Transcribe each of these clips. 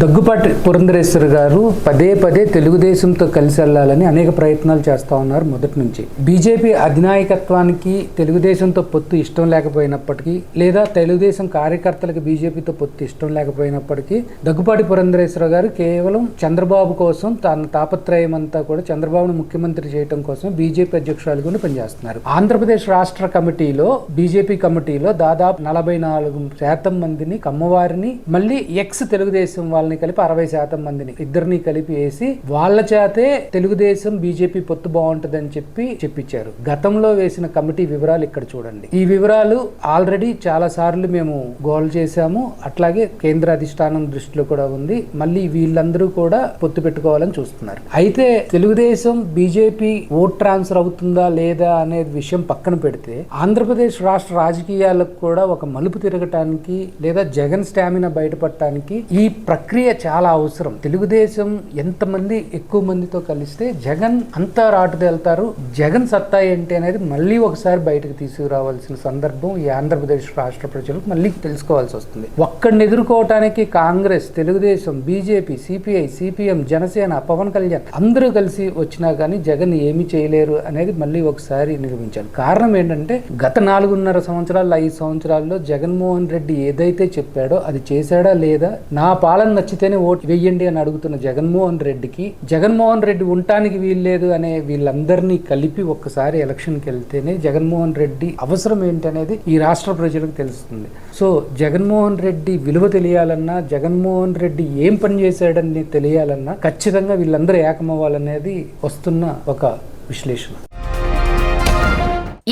దగ్గుపాటి పురంధరేశ్వర్ గారు పదే పదే తెలుగుదేశంతో కలిసి వెళ్ళాలని అనేక ప్రయత్నాలు చేస్తూ ఉన్నారు మొదటి నుంచి. బీజేపీ అధినాయకత్వానికి తెలుగుదేశంతో పొత్తు ఇష్టం లేకపోయినప్పటికీ లేదా తెలుగుదేశం కార్యకర్తలకు బీజేపీతో పొత్తు ఇష్టం లేకపోయినప్పటికీ దగ్గుపాటి పురంధరేశ్వర గారు కేవలం చంద్రబాబు కోసం తన తాపత్రయం అంతా కూడా చంద్రబాబును ముఖ్యమంత్రి చేయడం కోసం బీజేపీ అధ్యక్షురాలుగా పనిచేస్తున్నారు. ఆంధ్రప్రదేశ్ రాష్ట్ర కమిటీలో బీజేపీ కమిటీలో దాదాపు నలభై నాలుగు శాతం మందిని కమ్మవారిని మళ్ళీ ఎక్స్ తెలుగుదేశం వాళ్ళ వాళ్ళని కలిపి అరవై శాతం మందిని ఇద్దరిని కలిపి వేసి వాళ్ళ చేతే తెలుగుదేశం బీజేపీ పొత్తు బాగుంటుందని చెప్పి చెప్పించారు. గతంలో వేసిన కమిటీ వివరాలు ఇక్కడ చూడండి. ఈ వివరాలు ఆల్రెడీ చాలా సార్లు మేము గోల్ చేశాము. అట్లాగే కేంద్ర అధిష్టానం దృష్టిలో కూడా ఉంది. మళ్ళీ వీళ్ళందరూ కూడా పొత్తు పెట్టుకోవాలని చూస్తున్నారు. అయితే తెలుగుదేశం బీజేపీ ఓట్ ట్రాన్స్ఫర్ అవుతుందా లేదా అనే విషయం పక్కన పెడితే ఆంధ్రప్రదేశ్ రాష్ట్ర రాజకీయాలకు కూడా ఒక మలుపు తిరగటానికి లేదా జగన్ స్టామినా బయటపడటానికి ఈ ప్రక్రియ చాలా అవసరం. తెలుగుదేశం ఎంతమంది ఎక్కువ మందితో కలిస్తే జగన్ అంతా రాటుదేళ్తారు జగన్ సత్తా ఏంటి అనేది మళ్ళీ ఒకసారి బయటకు తీసుకురావాల్సిన సందర్భం ఈ ఆంధ్రప్రదేశ్ రాష్ట్ర ప్రజలకు మళ్ళీ తెలుసుకోవాల్సి వస్తుంది. ఒక్కడిని ఎదుర్కోవటానికి Congress Telugu Desam BJP CPI CPM Janasena Pawan Kalyan అందరూ కలిసి వచ్చినా కానీ జగన్ ఏమీ చేయలేరు అనేది మళ్ళీ ఒకసారి నిరూపించాలి కారణం ఏంటంటే గత నాలుగున్నర సంవత్సరాలు ఐదు సంవత్సరాల్లో జగన్మోహన్ రెడ్డి ఏదైతే చెప్పాడో అది చేశాడా లేదా నా పాలన నచ్చితేనే ఓటు వెయ్యండి అని అడుగుతున్న జగన్మోహన్ రెడ్డికి జగన్మోహన్ రెడ్డి ఉండటానికి వీల్లేదు అనే వీళ్ళందరినీ కలిపి ఒక్కసారి ఎలక్షన్కి వెళ్తేనే జగన్మోహన్ రెడ్డి అవసరం ఏంటనేది ఈ రాష్ట్ర ప్రజలకు తెలుస్తుంది. సో జగన్మోహన్ రెడ్డి విలువ తెలియాలన్నా జగన్మోహన్ రెడ్డి ఏం పని చేశాడని తెలియాలన్నా ఖచ్చితంగా వీళ్ళందరూ ఏకమవ్వాలనేది వస్తున్న ఒక విశ్లేషణ.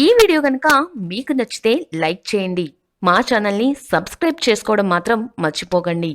ఈ వీడియో కనుక మీకు నచ్చితే లైక్ చేయండి. మా ఛానల్ని సబ్స్క్రైబ్ చేసుకోవడం మాత్రం మర్చిపోకండి.